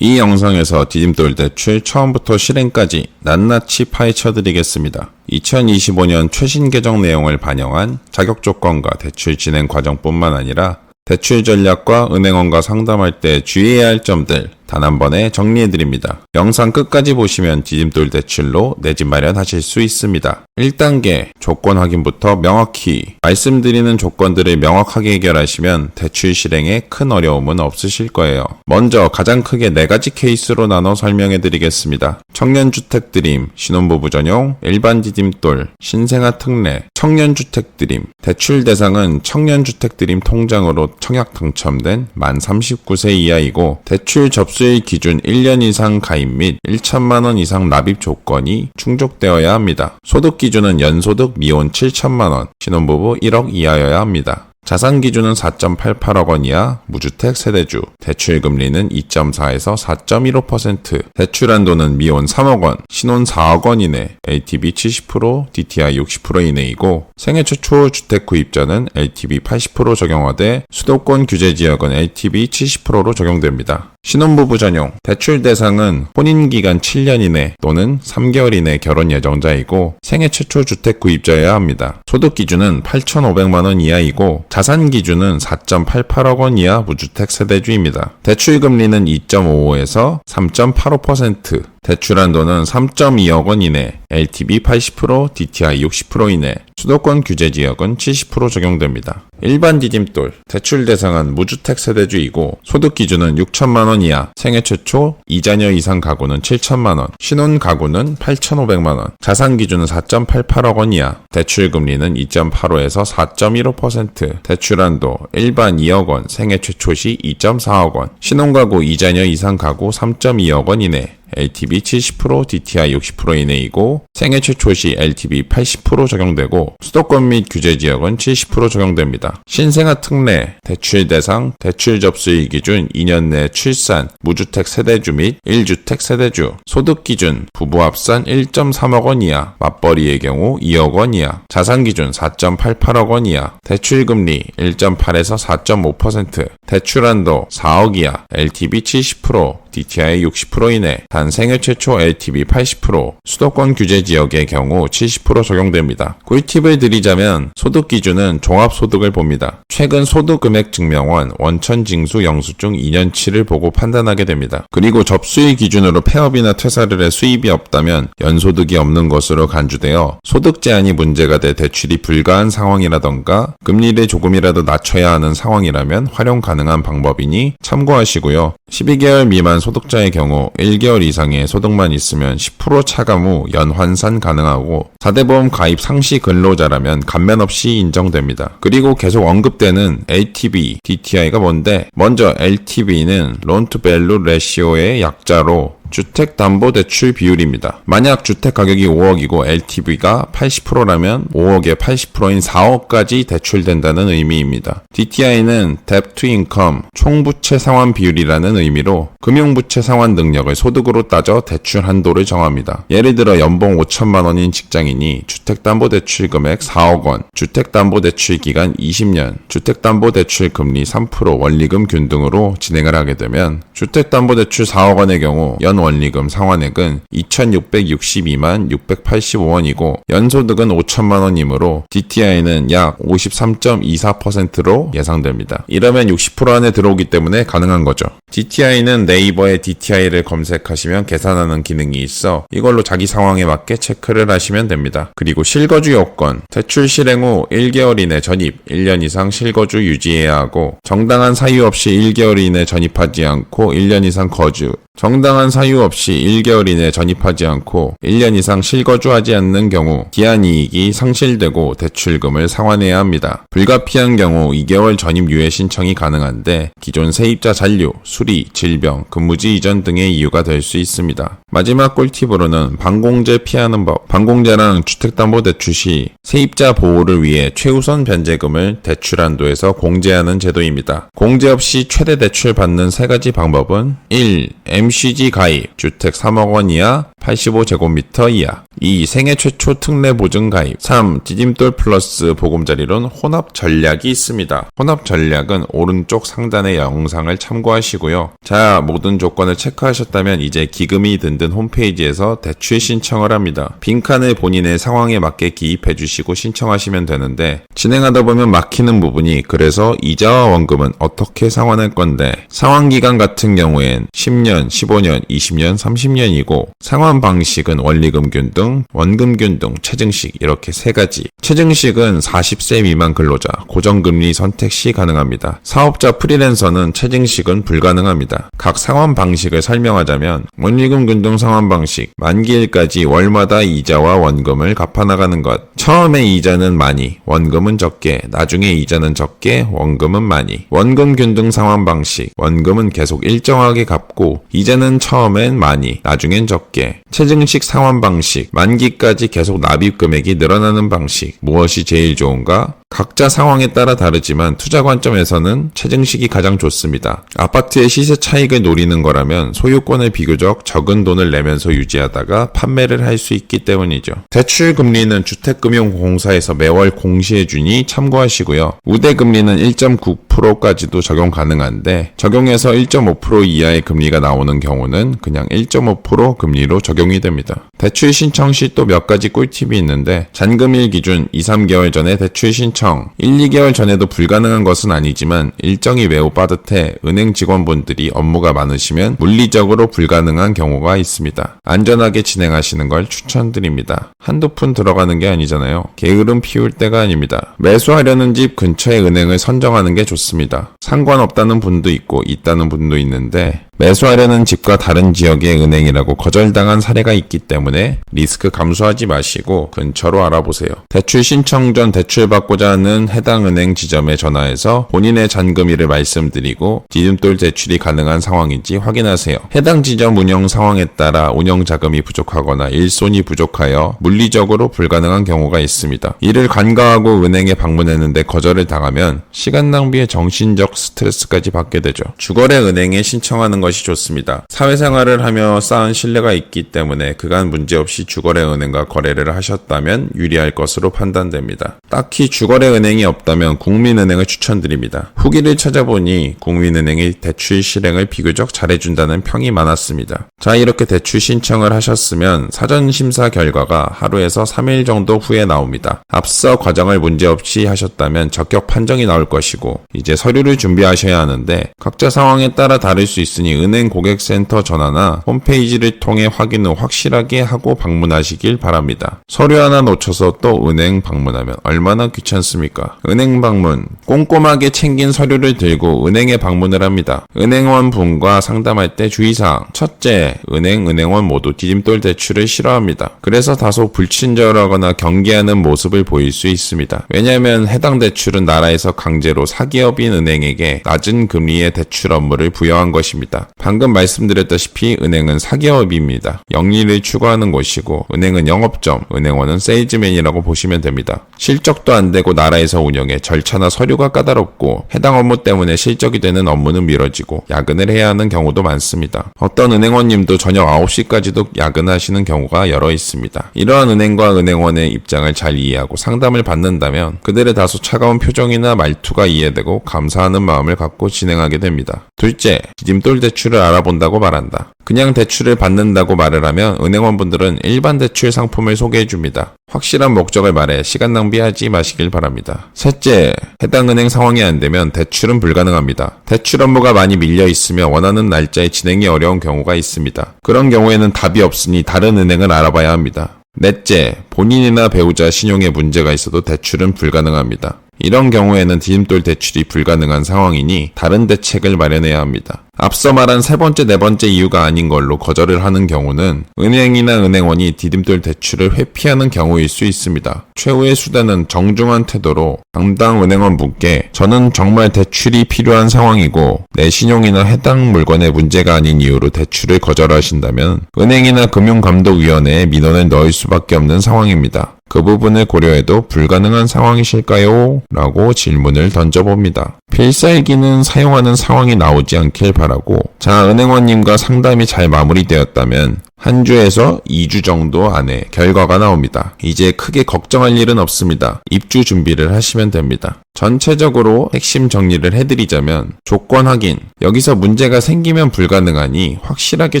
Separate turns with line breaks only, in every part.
이 영상에서 디딤돌 대출 처음부터 실행까지 낱낱이 파헤쳐 드리겠습니다. 2025년 최신 개정 내용을 반영한 자격 조건과 대출 진행 과정뿐만 아니라 대출 전략과 은행원과 상담할 때 주의해야 할 점들 단 한 번에 정리해 드립니다. 영상 끝까지 보시면 디딤돌 대출로 내 집 마련하실 수 있습니다. 1단계 조건 확인부터 명확히 말씀드리는 조건들을 명확하게 해결하시면 대출 실행에 큰 어려움은 없으실 거예요. 먼저 가장 크게 네 가지 케이스로 나눠 설명해 드리겠습니다. 청년주택 드림, 신혼부부 전용, 일반 디딤돌, 신생아 특례, 청년주택 드림. 대출 대상은 청년주택 드림 통장으로 청약 당첨된 만 39세 이하이고 대출 접수 일 기준 1년 이상 가입 및 1천만 원 이상 납입 조건이 충족되어야 합니다. 소득 기준은 연소득 미혼 7천만 원, 신혼부부 1억 이하여야 합니다. 자산 기준은 4.88억 원 이하, 무주택 세대주, 대출 금리는 2.4에서 4.15%, 대출 한도는 미혼 3억 원, 신혼 4억 원 이내, LTV 70%, DTI 60% 이내이고 생애 최초 주택 구입자는 LTV 80% 적용하되 수도권 규제 지역은 LTV 70%로 적용됩니다. 신혼부부 전용 대출 대상은 혼인 기간 7년 이내 또는 3개월 이내 결혼 예정자이고 생애 최초 주택 구입자여야 합니다. 소득 기준은 8,500만 원 이하이고 자산 기준은 4.88억 원 이하 무주택 세대주입니다. 대출 금리는 2.55에서 3.85%, 대출 한도는 3.2억 원 이내, LTV 80%, DTI 60% 이내, 수도권 규제 지역은 70% 적용됩니다. 일반 디딤돌, 대출 대상은 무주택 세대주이고 소득 기준은 6천만 원 이하, 생애 최초 2자녀 이상 가구는 7천만 원, 신혼 가구는 8,500만 원, 자산 기준은 4.88억 원 이하, 대출 금리는 2.85에서 4.15%, 대출 한도 일반 2억 원, 생애 최초 시 2.4억 원, 신혼 가구 2자녀 이상 가구 3.2억 원 이내, LTV 70%, DTI 60% 이내이고 생애 최초 시 LTV 80% 적용되고 수도권 및 규제 지역은 70% 적용됩니다. 신생아 특례, 대출 대상, 대출 접수일 기준 2년 내 출산, 무주택 세대주 및 1주택 세대주, 소득 기준 부부 합산 1.3억 원 이하, 맞벌이의 경우 2억 원 이하, 자산 기준 4.88억 원 이하, 대출 금리 1.8에서 4.5%, 대출 한도 4억 이하, LTV 70%, DTI 60% 이내, 단 생애 최초 LTV 80%, 수도권 규제 지역의 경우 70% 적용됩니다. 꿀팁을 드리자면 소득 기준은 종합소득을 봅니다. 최근 소득 금액 증명원, 원천 징수 영수증 2년치를 보고 판단하게 됩니다. 그리고 접수일 기준으로 폐업이나 퇴사를 해 수입이 없다면 연소득이 없는 것으로 간주되어 소득 제한이 문제가 돼 대출이 불가한 상황이라던가 금리를 조금이라도 낮춰야 하는 상황이라면 활용 가능한 방법이니 참고하시고요. 12개월 미만 소득자의 경우 1개월 이상의 소득만 있으면 10% 차감 후 연환산 가능하고 4대 보험 가입 상시 근로자라면 감면 없이 인정됩니다. 그리고 계속 언급되는 LTV, DTI가 뭔데 먼저 LTV는 론투 밸류 레시오의 약자로 주택담보대출 비율입니다. 만약 주택 가격이 5억이고 LTV가 80%라면 5억에 80%인 4억까지 대출된다는 의미입니다. DTI는 Debt to Income, 총부채 상환 비율이라는 의미로 금융부채 상환 능력을 소득으로 따져 대출 한도를 정합니다. 예를 들어 연봉 5천만 원인 직장인이 주택담보대출 금액 4억 원, 주택담보대출 기간 20년, 주택담보대출 금리 3% 원리금 균 등으로 진행을 하게 되면 주택담보대출 4억 원의 경우 연 원리금 상환액은 2,662만 685원이고 연소득은 5천만 원이므로 DTI는 약 53.24%로 예상됩니다. 이러면 60% 안에 들어오기 때문에 가능한 거죠. DTI는 네이버에 DTI를 검색하시면 계산하는 기능이 있어 이걸로 자기 상황에 맞게 체크를 하시면 됩니다. 그리고 실거주 요건, 대출 실행 후 1개월 이내 전입, 1년 이상 실거주 유지해야 하고 정당한 사유 없이 1개월 이내 전입하지 않고 1년 이상 거주, 정당한 사유 없이 1개월 이내 전입하지 않고 1년 이상 실거주하지 않는 경우 기한이익이 상실되고 대출금을 상환해야 합니다. 불가피한 경우 2개월 전입 유예 신청이 가능한데 기존 세입자 잔류, 수리, 질병, 근무지 이전 등의 이유가 될 수 있습니다. 마지막 꿀팁으로는 반공제 피하는 법. 반공제랑 주택담보대출 시 세입자 보호를 위해 최우선 변제금을 대출 한도에서 공제하는 제도입니다. 공제 없이 최대 대출 받는 세 가지 방법은 1. MCG 가입, 주택 3억 원 이하 85제곱미터 이하 2. 생애 최초 특례 보증 가입 3. 디딤돌 플러스 보금자리론 혼합 전략이 있습니다. 혼합 전략은 오른쪽 상단의 영상을 참고하시고요. 자, 모든 조건을 체크하셨다면 이제 기금이 든든 홈페이지에서 대출 신청을 합니다. 빈칸을 본인의 상황에 맞게 기입해 주시고 신청하시면 되는데 진행하다 보면 막히는 부분이 그래서 이자와 원금은 어떻게 상환할 건데 상환 기간 같은 경우엔 10년, 15년, 20년, 30년이고 상환 방식은 원리금균 등 원금균 등 최증식 이렇게 세 가지. 최증식은 40세 미만 근로자 고정금리 선택 시 가능합니다. 사업자 프리랜서는 최증식은 불가능합니다. 각 상환 방식을 설명하자면 원리금균 등 상환 방식 만기일까지 월마다 이자와 원금을 갚아나가는 것. 처음에 이자는 많이, 원금은 적게, 나중에 이자는 적게, 원금은 많이. 원금 균등 상환 방식. 원금은 계속 일정하게 갚고 이자는 처음엔 많이, 나중엔 적게. 체증식 상환 방식. 만기까지 계속 납입 금액이 늘어나는 방식. 무엇이 제일 좋은가? 각자 상황에 따라 다르지만 투자 관점에서는 체증식이 가장 좋습니다. 아파트의 시세 차익을 노리는 거라면 소유권을 비교적 적은 돈을 내면서 유지하다가 판매를 할 수 있기 때문이죠. 대출 금리는 주택금융공사에서 매월 공시해 주니 참고하시고요. 우대 금리는 1.9%까지도 적용 가능한데 적용해서 1.5% 이하의 금리가 나오는 경우는 그냥 1.5% 금리로 적용이 됩니다. 대출 신청 시 또 몇 가지 꿀팁이 있는데 잔금일 기준 2, 3개월 전에 대출 신청 1, 2개월 전에도 불가능한 것은 아니지만 일정이 매우 빠듯해 은행 직원분들이 업무가 많으시면 물리적으로 불가능한 경우가 있습니다. 안전하게 진행하시는 걸 추천드립니다. 한두 푼 들어가는 게 아니잖아요. 게으름 피울 때가 아닙니다. 매수하려는 집 근처의 은행을 선정하는 게 좋습니다. 상관없다는 분도 있고 있다는 분도 있는데 매수하려는 집과 다른 지역의 은행이라고 거절당한 사례가 있기 때문에 리스크 감수하지 마시고 근처로 알아보세요. 대출 신청 전 대출 받고자 하는 해당 은행 지점에 전화해서 본인의 잔금일을 말씀드리고 디딤돌 대출이 가능한 상황인지 확인하세요. 해당 지점 운영 상황에 따라 운영 자금이 부족하거나 일손이 부족하여 물리적으로 불가능한 경우가 있습니다. 이를 간과하고 은행에 방문했는데 거절을 당하면 시간 낭비에 정신적 스트레스까지 받게 되죠. 주거래 은행에 신청하는 것이 좋습니다. 사회생활을 하며 쌓은 신뢰가 있기 때문에 그간 문제없이 주거래 은행과 거래를 하셨다면 유리할 것으로 판단됩니다. 딱히 주거래 은행이 없다면 국민은행을 추천드립니다. 후기를 찾아보니 국민은행이 대출 실행을 비교적 잘해준다는 평이 많았습니다. 자 이렇게 대출 신청을 하셨으면 사전 심사 결과가 하루에서 3일 정도 후에 나옵니다. 앞서 과정을 문제없이 하셨다면 적격 판정이 나올 것이고 이제 서류를 준비하셔야 하는데 각자 상황에 따라 다를 수 있으니 은행 고객센터 전화나 홈페이지를 통해 확인을 확실하게 하고 방문하시길 바랍니다. 서류 하나 놓쳐서 또 은행 방문하면 얼마나 귀찮습니까? 은행 방문 꼼꼼하게 챙긴 서류를 들고 은행에 방문을 합니다. 은행원 분과 상담할 때 주의사항 첫째 은행 은행원 모두 디딤돌 대출을 싫어합니다. 그래서 다소 불친절하거나 경계하는 모습을 보일 수 있습니다. 왜냐하면 해당 대출은 나라에서 강제로 사기업인 은행에게 낮은 금리의 대출 업무를 부여한 것입니다. 방금 말씀드렸다시피 은행은 사기업입니다. 영리를 추구하는 곳이고 은행은 영업점, 은행원은 세일즈맨이라고 보시면 됩니다. 실적도 안 되고 나라에서 운영해 절차나 서류가 까다롭고 해당 업무 때문에 실적이 되는 업무는 미뤄지고 야근을 해야 하는 경우도 많습니다. 어떤 은행원님도 저녁 9시까지도 야근하시는 경우가 여러 있습니다. 이러한 은행과 은행원의 입장을 잘 이해하고 상담을 받는다면 그들의 다소 차가운 표정이나 말투가 이해되고 감사하는 마음을 갖고 진행하게 됩니다. 둘째, 디딤돌 대출 을 알아본다고 말한다. 그냥 대출을 받는다고 말을 하면 은행원분들은 일반 대출 상품을 소개해 줍니다. 확실한 목적을 말해 시간 낭비하지 마시길 바랍니다. 셋째, 해당 은행 상황이 안 되면 대출은 불가능합니다. 대출 업무가 많이 밀려 있으며 원하는 날짜에 진행이 어려운 경우가 있습니다. 그런 경우에는 답이 없으니 다른 은행을 알아봐야 합니다. 넷째, 본인이나 배우자 신용에 문제가 있어도 대출은 불가능합니다. 이런 경우에는 디딤돌 대출이 불가능한 상황이니 다른 대책을 마련해야 합니다. 앞서 말한 세 번째, 네 번째 이유가 아닌 걸로 거절을 하는 경우는 은행이나 은행원이 디딤돌 대출을 회피하는 경우일 수 있습니다. 최후의 수단은 정중한 태도로 담당 은행원 분께 저는 정말 대출이 필요한 상황이고 내 신용이나 해당 물건에 문제가 아닌 이유로 대출을 거절하신다면 은행이나 금융감독위원회에 민원을 넣을 수밖에 없는 상황입니다. 그 부분을 고려해도 불가능한 상황이실까요? 라고 질문을 던져봅니다. 필살기는 사용하는 상황이 나오지 않길 바라고 자 은행원님과 상담이 잘 마무리되었다면 한 주에서 2주 정도 안에 결과가 나옵니다. 이제 크게 걱정할 일은 없습니다. 입주 준비를 하시면 됩니다. 전체적으로 핵심 정리를 해드리자면 조건 확인. 여기서 문제가 생기면 불가능하니 확실하게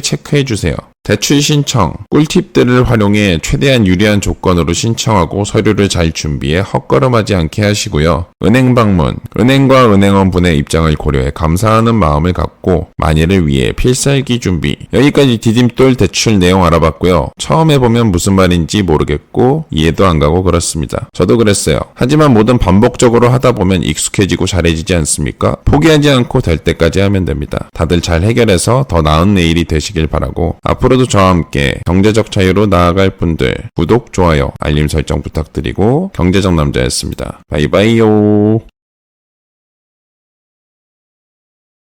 체크해 주세요. 대출 신청, 꿀팁들을 활용해 최대한 유리한 조건으로 신청하고 서류를 잘 준비해 헛걸음하지 않게 하시고요. 은행 방문, 은행과 은행원 분의 입장을 고려해 감사하는 마음을 갖고 만일을 위해 필살기 준비. 여기까지 디딤돌 대출 내용 알아봤고요. 처음 해보면 무슨 말인지 모르겠고 이해도 안 가고 그렇습니다. 저도 그랬어요. 하지만 뭐든 반복적으로 하다 보면 익숙해지고 잘해지지 않습니까? 포기하지 않고 될 때까지 하면 됩니다. 다들 잘 해결해서 더 나은 내일이 되시길 바라고 앞으로도 저와 함께 경제적 자유로 나아갈 분들 구독, 좋아요, 알림 설정 부탁드리고 경제적 남자였습니다. 바이바이요.